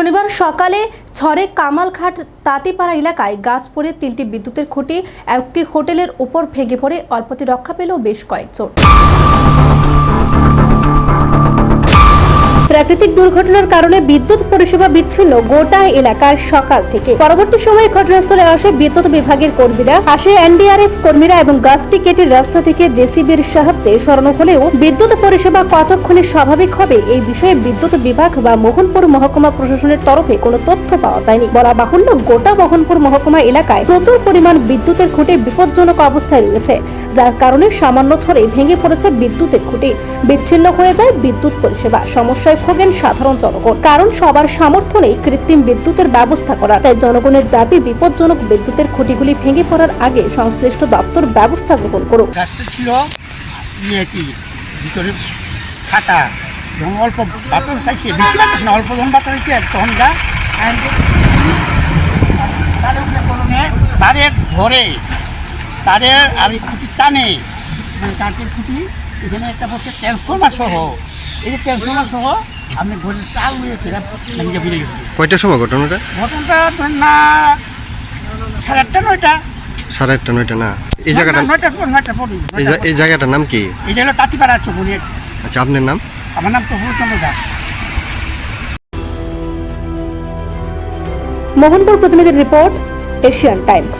শনিবার সকালে ছড়ে কামালঘাট তাঁতিপাড়া এলাকায় গাছ পড়ে তিনটি বিদ্যুতের খুঁটি, একটি হোটেলের উপর ভেঙে পড়ে অল্পতি রক্ষা পেল বেশ কয়েকজন। প্রাকৃতিক দুর্ঘটনার কারণে বিদ্যুৎ পরিষেবা বিচ্ছিন্ন গোটা এলাকার সকাল থেকে। পরবর্তী সময়ে ঘটনাস্থলে আসে বিদ্যুৎ বিভাগের কর্মীরা। আসে এনডিআরএফ কর্মীরা এবং গাছটি কেটে রাস্তা থেকে জেসিবির সাহায্যে সরানো হলেও বিদ্যুৎ পরিষেবা কতক্ষণে স্বাভাবিক হবে এই বিষয়ে বিদ্যুৎ বিভাগ বা মোহনপুর মহকুমা প্রশাসনের তরফে কোনো তথ্য পাওয়া যায়নি। বলা বাহুল্য, গোটা মোহনপুর মহকুমা এলাকায় প্রচুর পরিমাণ বিদ্যুতের খুঁটে বিপজ্জনক অবস্থায় রয়েছে। যার কারণে সামান্য ছড়ে ভেঙে পড়েছে বিদ্যুতের খুঁটি। বিচ্ছিন্ন হয়ে যায় বিদ্যুৎ পরিষেবা। সমস্যায় ভোগেন সাধারণ জনগণ। কারণ সবার সামর্থ্য নেই কৃত্রিম বিদ্যুতের ব্যবস্থা করা তাই জনগণের দাবি, বিপজ্জনক বিদ্যুতের খুঁটিগুলি ভেঙে পড়ার আগে সংশ্লিষ্ট দপ্তর ব্যবস্থা গ্রহণ করুক। ছিল ইয়ে ধরে আর এই খুঁটি টানে মানে কাঠের খুঁটি এখানে একটা বসে ট্রান্সফর্মার সহ। এই যে ট্রান্সফর্মার সহ আপনি ঘরের চাল হয়ে ফেরা ভেঙে ফিরে গেছে। কয়টার সময় ঘটনাটা? ঘটনাটা ধরেন না সাড়ে আটটা নয়টা। সাড়ে আটটা নয়টা না? এই জায়গাটা নয়টার পর নয়টার পর এই জায়গাটার নাম কি? এটা হলো তাঁতিপাড়া চকুরি আচ্ছা আপনার নাম? আমার নাম প্রফুল্লচন্দ্র দাস। মোহনপুর প্রতিনিধির রিপোর্ট এশিয়ান টাইমস।